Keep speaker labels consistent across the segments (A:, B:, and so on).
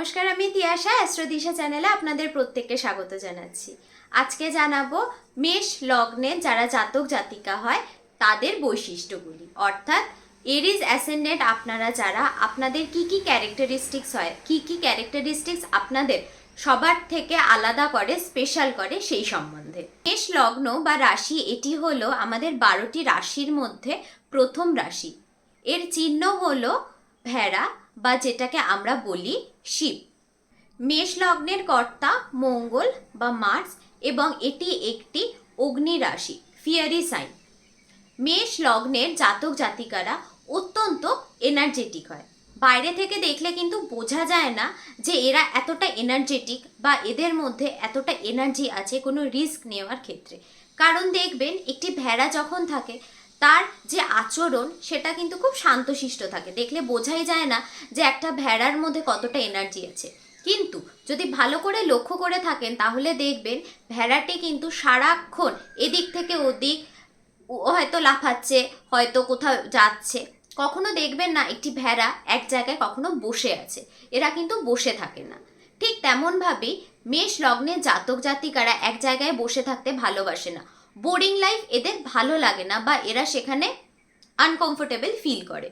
A: নমস্কার, আমি তিয়াশা অ্যাস্ট্রোদিশা চ্যানেলে আপনাদের প্রত্যেককে স্বাগত জানাচ্ছি। আজকে জানাব মেষ লগ্নে যারা জাতক জাতিকা হয়, তাদের বৈশিষ্ট্যগুলি। অর্থাৎ এরিজ অ্যাসেন্ডেন্ট আপনারা যারা, আপনাদের কি কি ক্যারেক্টারিস্টিক্স হয়, কি কি ক্যারেক্টারিস্টিক্স আপনাদের সবার থেকে আলাদা করে স্পেশাল করে সেই সম্বন্ধে। মেষ লগ্ন বা রাশি, এটি হলো আমাদের বারোটি রাশির মধ্যে প্রথম রাশি। এর চিহ্ন হলো ভেড়া বা যেটাকে আমরা বলি শিব। মেষ লগ্নের কর্তা মঙ্গল বা মার্স এবং এটি একটি অগ্নি রাশি ফিয়ারি সাইন। মেষ লগ্নের জাতক জাতিকারা অত্যন্ত এনার্জেটিক হয়। বাইরে থেকে দেখলে কিন্তু বোঝা যায় না যে এরা এতটা এনার্জেটিক বা এদের মধ্যে এতটা এনার্জি আছে কোনো রিস্ক নেওয়ার ক্ষেত্রে। কারণ দেখবেন একটি ভেড়া যখন থাকে তার যে আচরণ, সেটা কিন্তু খুব শান্তশিষ্ট থাকে। দেখলে বোঝাই যায় না যে একটা ভেড়ার মধ্যে কতটা এনার্জি আছে। কিন্তু যদি ভালো করে লক্ষ্য করে থাকেন, তাহলে দেখবেন ভেড়াটি কিন্তু সারাক্ষণ এদিক থেকে ওদিক হয়তো লাফাচ্ছে, হয়তো কোথাও যাচ্ছে। কখনো দেখবেন না একটি ভেড়া এক জায়গায় কখনো বসে আছে। এরা কিন্তু বসে থাকে না। ঠিক তেমনভাবেই মেষ লগ্নে জাতক জাতিকারা এক জায়গায় বসে থাকতে ভালোবাসে না। বোরিং লাইফ এদের ভালো লাগে না বা এরা সেখানে আনকমফোর্টেবল ফিল করে।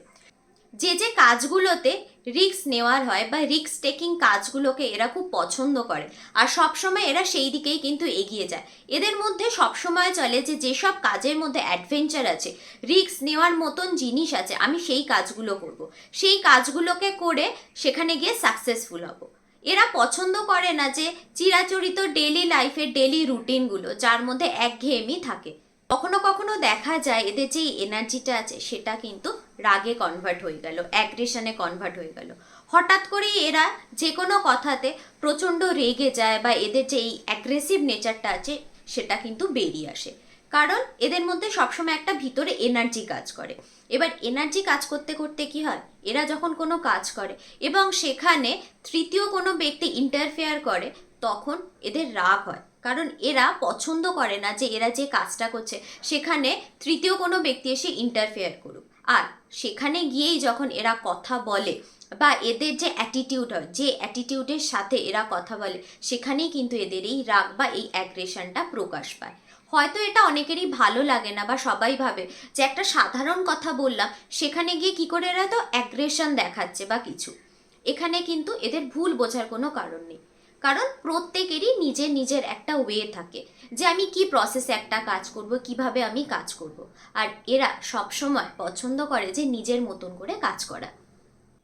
A: যে যে কাজগুলোতে রিক্স নেওয়ার হয় বা রিক্স টেকিং কাজগুলোকে এরা খুব পছন্দ করে, আর সবসময় এরা সেই দিকেই কিন্তু এগিয়ে যায়। এদের মধ্যে সবসময় চলে যে যেসব কাজের মধ্যে অ্যাডভেঞ্চার আছে রিক্স নেওয়ার মতন জিনিস আছে, আমি সেই কাজগুলো করব। সেই কাজগুলোকে করে সেখানে গিয়ে সাকসেসফুল হব। এরা পছন্দ করে না যে চিরাচরিত ডেলি লাইফের ডেলি রুটিনগুলো যার মধ্যে একঘেয়েমি থাকে। কখনো কখনো দেখা যায় এদের যে এনার্জিটা আছে, সেটা কিন্তু রাগে কনভার্ট হয়ে গেল অ্যাগ্রেশনে কনভার্ট হয়ে গেল। হঠাৎ করেই এরা যে কোনো কথাতে প্রচণ্ড রেগে যায় বা এদের যে এই অ্যাগ্রেসিভ নেচারটা আছে, সেটা কিন্তু বেরিয়ে আসে। কারণ এদের মধ্যে সবসময় একটা ভিতরে এনার্জি কাজ করে। এবার এনার্জি কাজ করতে করতে কি হয়? এরা যখন কোনো কাজ করে এবং সেখানে তৃতীয় কোনো ব্যক্তি ইন্টারফেয়ার করে, তখন এদের রাগ হয়। কারণ এরা পছন্দ করে না যে এরা যে কাজটা করছে, সেখানে তৃতীয় কোনো ব্যক্তি এসে ইন্টারফেয়ার করুক। আর সেখানে গিয়েই যখন এরা কথা বলে বা এদের যে অ্যাটিটিউড হয়, যে অ্যাটিটিউডের সাথে এরা কথা বলে, সেখানেই কিন্তু এদের এই রাগ বা এই অ্যাগ্রেশনটা প্রকাশ পায়। হয়তো এটা অনেকেরই ভালো লাগে না বা সবাই ভাবে যে একটা সাধারণ কথা বললাম, সেখানে গিয়ে কি করে এরা তো অ্যাগ্রেশন দেখাচ্ছে বা কিছু। এখানে কিন্তু এদের ভুল বোঝার কোনো কারণ নেই। কারণ প্রত্যেকেরই নিজের নিজের একটা ওয়ে থাকে যে আমি কি প্রসেসে একটা কাজ করব, কীভাবে আমি কাজ করব। আর এরা সবসময় পছন্দ করে যে নিজের মতন করে কাজ করা।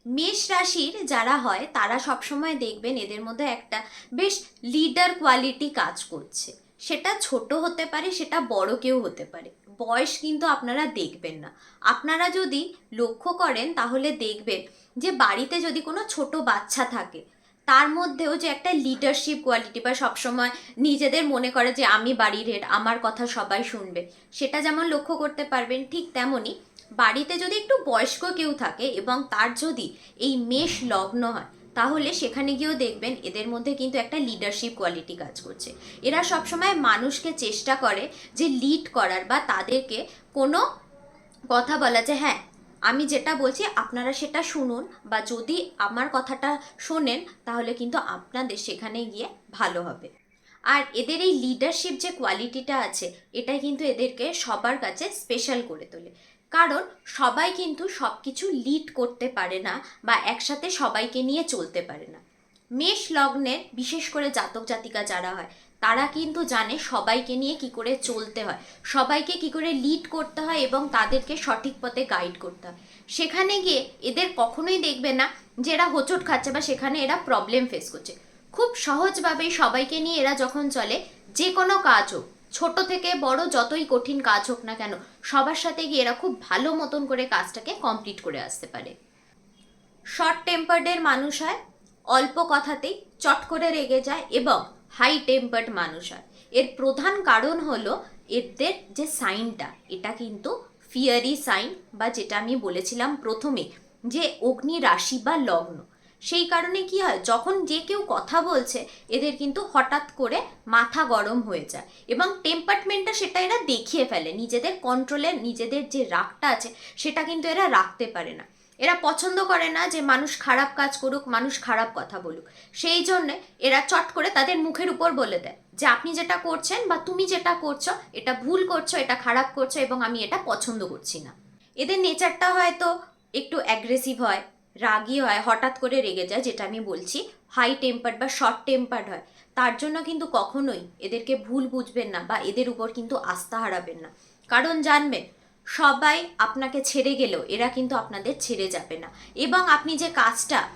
A: মেষ রাশির যারা হয়, তারা সবসময় দেখবেন এদের মধ্যে একটা বেশ লিডার কোয়ালিটি কাজ করছে। সেটা ছোট হতে পারে, সেটা বড় কেউ হতে পারে। বয়স কিন্তু আপনারা দেখবেন না। আপনারা যদি লক্ষ্য করেন তাহলে দেখবেন যে বাড়িতে যদি কোনো ছোট বাচ্চা থাকে, তার মধ্যেও যে একটা লিডারশিপ কোয়ালিটি বা সবসময় নিজেদের মনে করে যে আমি বাড়ির হেড আমার কথা সবাই শুনবে, সেটা যেমন লক্ষ্য করতে পারবেন ঠিক তেমনই বাড়িতে যদি একটু বয়স্ক কেউ থাকে এবং তার যদি এই মেষ লগ্ন হয় তাহলে সেখানে গিয়েও দেখবেন এদের মধ্যে কিন্তু একটা লিডারশিপ কোয়ালিটি কাজ করছে। এরা সবসময় মানুষকে চেষ্টা করে যে লিড করার বা তাদেরকে কোনো কথা বলা যে হ্যাঁ আমি যেটা বলছি আপনারা সেটা শুনুন বা যদি আমার কথাটা শোনেন তাহলে কিন্তু আপনাদের সেখানে গিয়ে ভালো হবে। আর এদের এই লিডারশিপ যে কোয়ালিটিটা আছে এটাই কিন্তু এদেরকে সবার কাছে স্পেশাল করে তোলে। কারণ সবাই কিন্তু সব কিছু লিড করতে পারে না বা একসাথে সবাইকে নিয়ে চলতে পারে না। মেষ লগ্নের বিশেষ করে জাতক জাতিকা যারা হয়, তারা কিন্তু জানে সবাইকে নিয়ে কি করে চলতে হয়, সবাইকে কি করে লিড করতে হয় এবং তাদেরকে সঠিক পথে গাইড করতে হয়। সেখানে গিয়ে এদের কখনোই দেখবে না যে এরা হোঁচট খাচ্ছে বা সেখানে এরা প্রবলেম ফেস করছে। খুব সহজভাবেই সবাইকে নিয়ে এরা যখন চলে, যে কোনো কাজ হোক ছোট থেকে বড় যতই কঠিন কাজ হোক না কেন, সবার সাথে গিয়ে এরা খুব ভালো মতন করে কাজটাকে কমপ্লিট করে আসতে পারে। শর্ট টেম্পার্ডের মানুষ হয়, অল্প কথাতেই চট করে রেগে যায় এবং হাই টেম্পার্ড মানুষ হয়। এর প্রধান কারণ হলো এদের যে সাইনটা, এটা কিন্তু ফিয়ারি সাইন বা যেটা আমি বলেছিলাম প্রথমে, যে অগ্নি রাশি বা লগ্ন। সেই কারণে কি হয়, যখন যে কেউ কথা বলছে, এদের কিন্তু হঠাৎ করে মাথা গরম হয়ে যায় এবং টেম্পারমেন্টটা সেটা এরা দেখিয়ে ফেলে। নিজেদের কন্ট্রোলে নিজেদের যে রাগটা আছে, সেটা কিন্তু এরা রাখতে পারে না। এরা পছন্দ করে না যে মানুষ খারাপ কাজ করুক, মানুষ খারাপ কথা বলুক। সেই জন্য এরা চট করে তাদের মুখের উপর বলে দেয় যে, আপনি যেটা করছেন বা তুমি যেটা করছ, এটা ভুল করছ, এটা খারাপ করছ এবং আমি এটা পছন্দ করছি না। এদের নেচারটা হয়তো একটু অ্যাগ্রেসিভ হয় রাগী হয়, হঠাৎ করে রেগে যায়, যেটা আমি বলছি। হাই টেম্পার্ড বা শর্ট টেম্পার্ড হয়। তার জন্য কিন্তু কখনোই এদেরকে ভুল বুঝবেন না বা এদের উপর কিন্তু আস্থা হারাবেন না। কারণ জানবেন, সবাই আপনাকে ছেড়ে গেলেও এরা কিন্তু আপনাদের ছেড়ে যাবে না। এবং আপনি যে কাজটা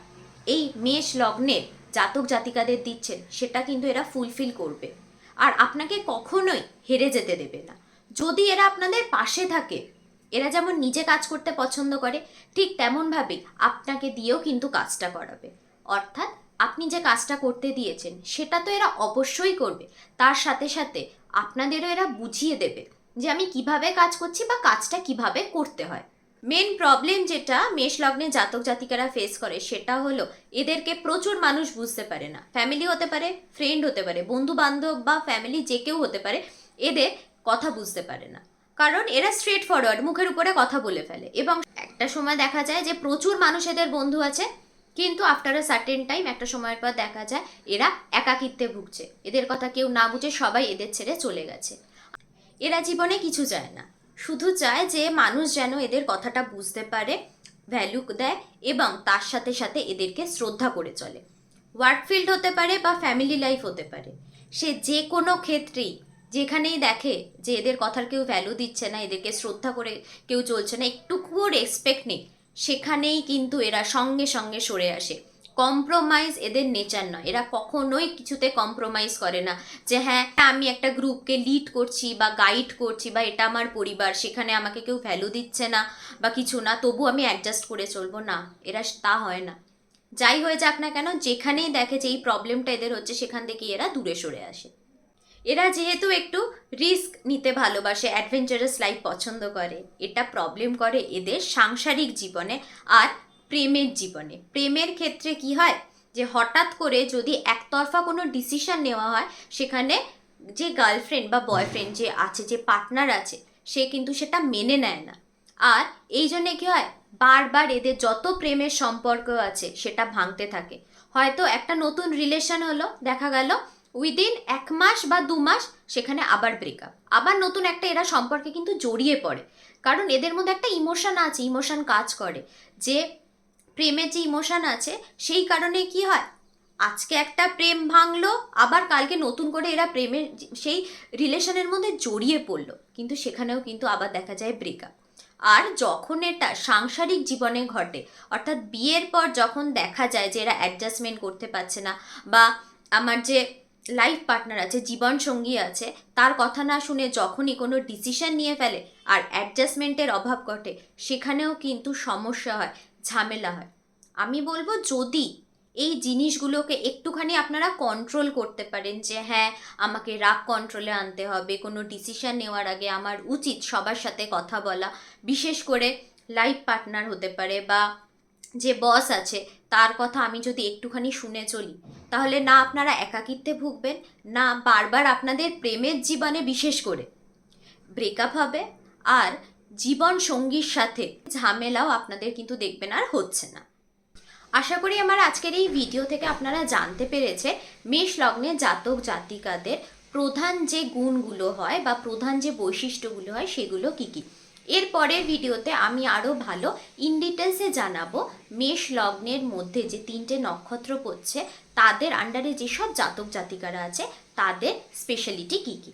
A: এই মেষ লগ্নের জাতক জাতিকাদের দিচ্ছেন, সেটা কিন্তু এরা ফুলফিল করবে। আর আপনাকে কখনোই হেরে যেতে দেবে না। যদি এরা আপনাদের পাশে থাকে এরা যেমন নিজে কাজ করতে পছন্দ করে, ঠিক তেমনভাবে আপনাকে দিয়েও কিন্তু কাজটা করাবে। অর্থাৎ আপনি যে কাজটা করতে দিয়েছেন, সেটা তো এরা অবশ্যই করবে। তার সাথে সাথে আপনাদেরও এরা বুঝিয়ে দেবে যে আমি কীভাবে কাজ করছি বা কাজটা কীভাবে করতে হয়। মেন প্রবলেম যেটা মেষ লগ্নে জাতক জাতিকারা ফেস করে, সেটা হলো এদেরকে প্রচুর মানুষ বুঝতে পারে না। ফ্যামিলি হতে পারে ফ্রেন্ড হতে পারে বন্ধু বান্ধব বা ফ্যামিলি যে কেউ হতে পারে, এদের কথা বুঝতে পারে না। কারণ এরা স্ট্রেট ফরওয়ার্ড মুখের উপরে কথা বলে ফেলে। এবং একটা সময় দেখা যায় যে প্রচুর মানুষ এদের বন্ধু আছে, কিন্তু আফটার আ সার্টেন টাইম একটা সময়ের পর দেখা যায় এরা একাকিত্বে ভুগছে। এদের কথা কেউ না বুঝে সবাই এদের ছেড়ে চলে গেছে। এরা জীবনে কিছু চায় না। শুধু চায় যে মানুষ যেন এদের কথাটা বুঝতে পারে ভ্যালু দেয় এবং তার সাথে সাথে এদেরকে শ্রদ্ধা করে চলে। ওয়ার্ক ফিল্ড হতে পারে বা ফ্যামিলি লাইফ হতে পারে। সে যে কোনো ক্ষেত্রেই যেখানেই দেখে যে এদের কথার কেউ ভ্যালু দিচ্ছে না, এদেরকে শ্রদ্ধা করে কেউ চলছে না, একটুকুও রেসপেক্ট নেই, সেখানেই কিন্তু এরা সঙ্গে সঙ্গে সরে আসে। কম্প্রোমাইজ এদের নেচার নয়। এরা কখনোই কিছুতে কম্প্রোমাইজ করে না যে হ্যাঁ আমি একটা গ্রুপকে লিড করছি বা গাইড করছি বা এটা আমার পরিবার, সেখানে আমাকে কেউ ভ্যালু দিচ্ছে না বা কিছু না, তবু আমি অ্যাডজাস্ট করে চলবো। না, এরা তা হয় না। যাই হয়ে যাক না কেন, যেখানেই দেখে যে এই প্রবলেমটা এদের হচ্ছে, সেখান থেকে এরা দূরে সরে আসে। এরা যেহেতু একটু রিস্ক নিতে ভালোবাসে অ্যাডভেঞ্চারাস লাইফ পছন্দ করে, এটা প্রবলেম করে এদের সাংসারিক জীবনে আর প্রেমের জীবনে। প্রেমের ক্ষেত্রে কি হয়? যে হঠাৎ করে যদি একতরফা কোনো ডিসিশন নেওয়া হয়, সেখানে যে গার্লফ্রেন্ড বা বয়ফ্রেন্ড যে আছে, যে পার্টনার আছে, সে কিন্তু সেটা মেনে নেয় না। আর এই জন্যে কী হয়? বারবার এদের যত প্রেমের সম্পর্ক আছে, সেটা ভাঙতে থাকে। হয়তো একটা নতুন রিলেশন হলো, দেখা গেল উইদিন এক মাস বা দু মাস সেখানে আবার ব্রেকআপ আবার নতুন একটা এরা সম্পর্কে কিন্তু জড়িয়ে পড়ে। কারণ এদের মধ্যে একটা ইমোশন আছে ইমোশন কাজ করে। যে প্রেমের যে ইমোশন আছে, সেই কারণে কি হয়? আজকে একটা প্রেম ভাঙলো, আবার কালকে নতুন করে এরা প্রেমের সেই রিলেশনের মধ্যে জড়িয়ে পড়ল। কিন্তু সেখানেও কিন্তু আবার দেখা যায় ব্রেকআপ আর যখন এটা সাংসারিক জীবনে ঘটে, অর্থাৎ বিয়ের পর যখন দেখা যায় যে এরা অ্যাডজাস্টমেন্ট করতে পারছে না, বা আমার যে লাইফ পার্টনার আছে, জীবন সঙ্গী আছে, তার কথা না শুনে যখনই কোনো ডিসিশন নিয়ে ফেলে আর অ্যাডজাস্টমেন্টের অভাব ঘটে, সেখানেও কিন্তু সমস্যা হয়, ঝামেলা হয়। আমি বলব যদি এই জিনিসগুলোকে একটুখানি আপনারা কন্ট্রোল করতে পারেন যে হ্যাঁ আমাকে রাগ কন্ট্রোলে আনতে হবে, কোনো ডিসিশন নেওয়ার আগে আমার উচিত সবার সাথে কথা বলা, বিশেষ করে লাইফ পার্টনার হতে পারে বা যে বস আছে, তার কথা আমি যদি একটুখানি শুনে চলি, তাহলে না আপনারা একাকিত্বে ভুগবেন, না বারবার আপনাদের প্রেমের জীবনে বিশেষ করে। ব্রেকআপ হবে আর জীবন সঙ্গীর সাথে ঝামেলাও আপনাদের কিন্তু দেখবেন আর হচ্ছে না। আশা করি আমার আজকের এই ভিডিও থেকে আপনারা জানতে পেরেছে, মেষ লগ্নে জাতক জাতিকাদের প্রধান যে গুণগুলো হয় বা প্রধান যে বৈশিষ্ট্যগুলো হয় সেগুলো কি কি? এর পরের ভিডিওতে আমি আরও ভালো ইন ডিটেলসে জানাব মেষ লগ্নের মধ্যে যে তিনটে নক্ষত্র পড়ছে, তাদের আন্ডারে যেসব জাতক জাতিকারা আছে, তাদের স্পেশালিটি কি কি?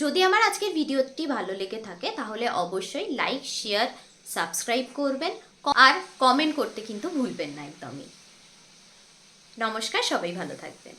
A: যদি আমার আজকের ভিডিওটি ভালো লেগে থাকে, তাহলে অবশ্যই লাইক শেয়ার সাবস্ক্রাইব করবেন আর কমেন্ট করতে কিন্তু ভুলবেন না একদমই। নমস্কার, সবাই ভালো থাকবেন।